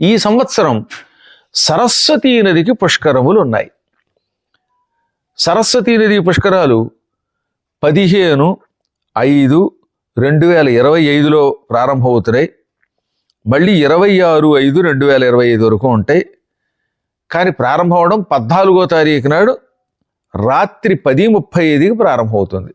ఈ సంవత్సరం సరస్వతీ నదికి పుష్కరములు ఉన్నాయి. సరస్వతీ నది పుష్కరాలు పదిహేను ఐదు రెండు వేల ఇరవై ఐదులో ప్రారంభమవుతున్నాయి. మళ్ళీ ఇరవై ఆరు ఐదు రెండు వేల ఇరవై ఐదు వరకు ఉంటాయి. కానీ ప్రారంభం అవడం పద్నాలుగో తారీఖు నాడు రాత్రి పది ముప్పై ఐదుకి ప్రారంభమవుతుంది.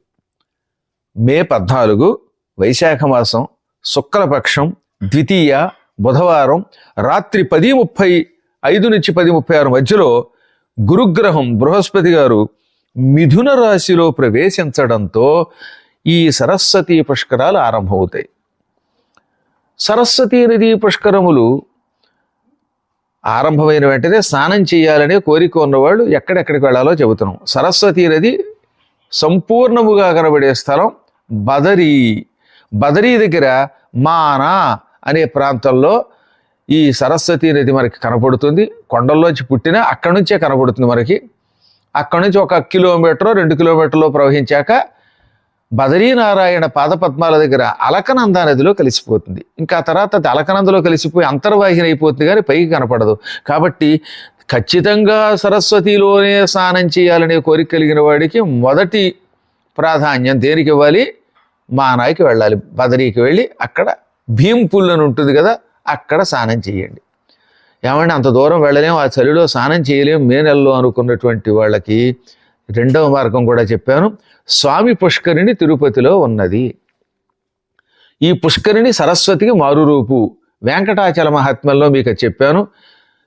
మే పద్నాలుగు వైశాఖ మాసం శుక్లపక్షం ద్వితీయ బుధవారం రాత్రి పది ముప్పై ఐదు నుంచి పది ముప్పై ఆరు మధ్యలో గురుగ్రహం బృహస్పతి గారు మిథున రాశిలో ప్రవేశించడంతో ఈ సరస్వతీ పుష్కరాలు ఆరంభమవుతాయి. సరస్వతీ నదీ పుష్కరములు ఆరంభమైన వెంటనే స్నానం చేయాలనే కోరిక ఉన్నవాళ్ళు ఎక్కడెక్కడికి వెళ్ళాలో చెబుతున్నాం. సరస్వతీ నది సంపూర్ణముగా కనబడే స్థలం బదరీ. బదరీ దగ్గర మానా అనే ప్రాంతంలో ఈ సరస్వతీ నది మనకి కనపడుతుంది. కొండల్లోంచి పుట్టిన అక్కడి నుంచే కనపడుతుంది మనకి. అక్కడి నుంచి ఒక కిలోమీటర్ రెండు కిలోమీటర్లు ప్రవహించాక బదరీనారాయణ పాదపద్మాల దగ్గర అలకనంద నదిలో కలిసిపోతుంది. ఇంకా తర్వాత అది అలకనందలో కలిసిపోయి అంతర్వాహిని అయిపోతుంది కానీ పైకి కనపడదు. కాబట్టి ఖచ్చితంగా సరస్వతిలోనే స్నానం చేయాలనే కోరిక కలిగిన వాడికి మొదటి ప్రాధాన్యం దేనికి ఇవ్వాలి? మానాయికి వెళ్ళాలి. బదరీకి వెళ్ళి అక్కడ భీంపుల్ అని ఉంటుంది కదా అక్కడ స్నానం చేయండి. ఏమంటే అంత దూరం వెళ్ళలేం ఆ చలిలో స్నానం చేయలేం మే నెలలో అనుకున్నటువంటి వాళ్ళకి రెండవ మార్గం కూడా చెప్పాను. స్వామి పుష్కరిణి తిరుపతిలో ఉన్నది. ఈ పుష్కరిణి సరస్వతికి మారురూపు. వెంకటాచల మహాత్మ్యంలో మీకు చెప్పాను.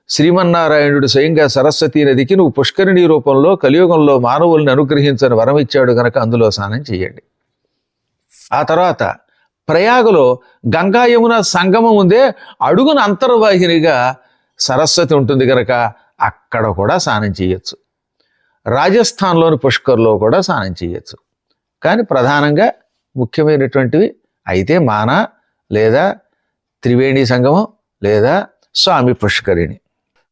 శ్రీమన్నారాయణుడు స్వయంగా సరస్వతీ నదికి నువ్వు పుష్కరిణి రూపంలో కలియుగంలో మానవుల్ని అనుగ్రహించని వరం ఇచ్చాడు గనక అందులో స్నానం చేయండి. ఆ తర్వాత ప్రయాగలో గంగా యమున సంగమం ఉందే అడుగున అంతర్వాహినిగా సరస్వతి ఉంటుంది కనుక అక్కడ కూడా స్నానం చేయొచ్చు. రాజస్థాన్లోని పుష్కర్లో కూడా స్నానం చేయొచ్చు. కానీ ప్రధానంగా ముఖ్యమైనటువంటివి అయితే మాన లేదా త్రివేణి సంగమం లేదా స్వామి పుష్కరిణి.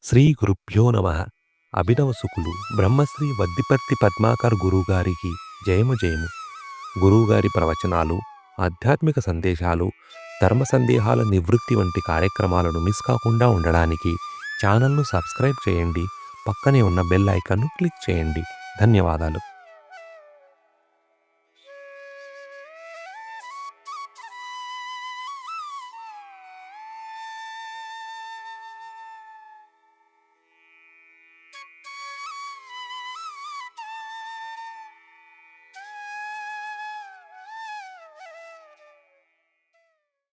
శ్రీ గురుభ్యో నమ. అభినవ సుకులు బ్రహ్మశ్రీ వద్దిపర్తి పద్మాకర్ గురువుగారికి జయము జయము. గురువుగారి ప్రవచనాలు ఆధ్యాత్మిక సందేశాలు ధర్మ సందేహాల నివృత్తి వంటి కార్యక్రమాలను మిస్ కాకుండా ఉండడానికి ఛానల్ను సబ్స్క్రైబ్ చేయండి. పక్కనే ఉన్న బెల్ ఐకాన్ను క్లిక్ చేయండి. ధన్యవాదాలు.